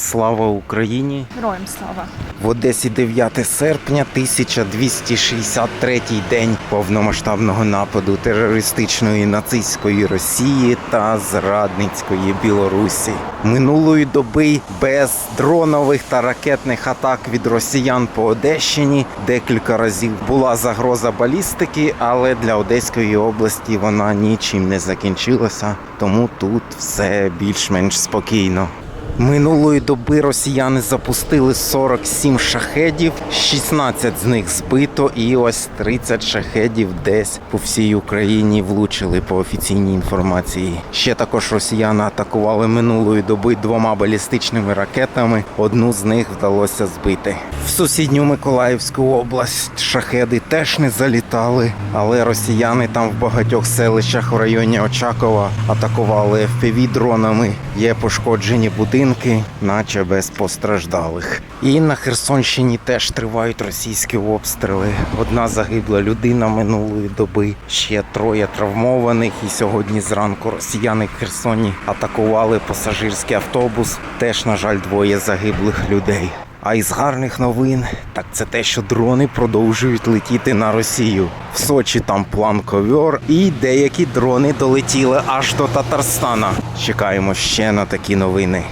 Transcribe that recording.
Слава Україні! Героям слава. В Одесі 9 серпня 1263 день повномасштабного нападу терористичної нацистської Росії та зрадницької Білорусі. Минулої доби без дронових та ракетних атак від росіян по Одещині декілька разів була загроза балістики, але для Одеської області вона нічим не закінчилася, тому тут все більш-менш спокійно. Минулої доби росіяни запустили 47 шахедів, 16 з них збито, і ось 30 шахедів десь по всій Україні влучили по офіційній інформації. Ще також росіяни атакували минулої доби двома балістичними ракетами. Одну з них вдалося збити. В сусідню Миколаївську область шахеди теж не залітали, але росіяни там в багатьох селищах в районі Очакова атакували fpv дронами. Є пошкоджені будинки, наче без постраждалих. І на Херсонщині теж тривають російські обстріли. Одна загибла людина минулої доби, ще троє травмованих. І сьогодні зранку росіяни в Херсоні атакували пасажирський автобус. Теж, на жаль, двоє загиблих людей. А із гарних новин, так це те, що дрони продовжують летіти на Росію. В Сочі там план ковьор, і деякі дрони долетіли аж до Татарстана. Чекаємо ще на такі новини.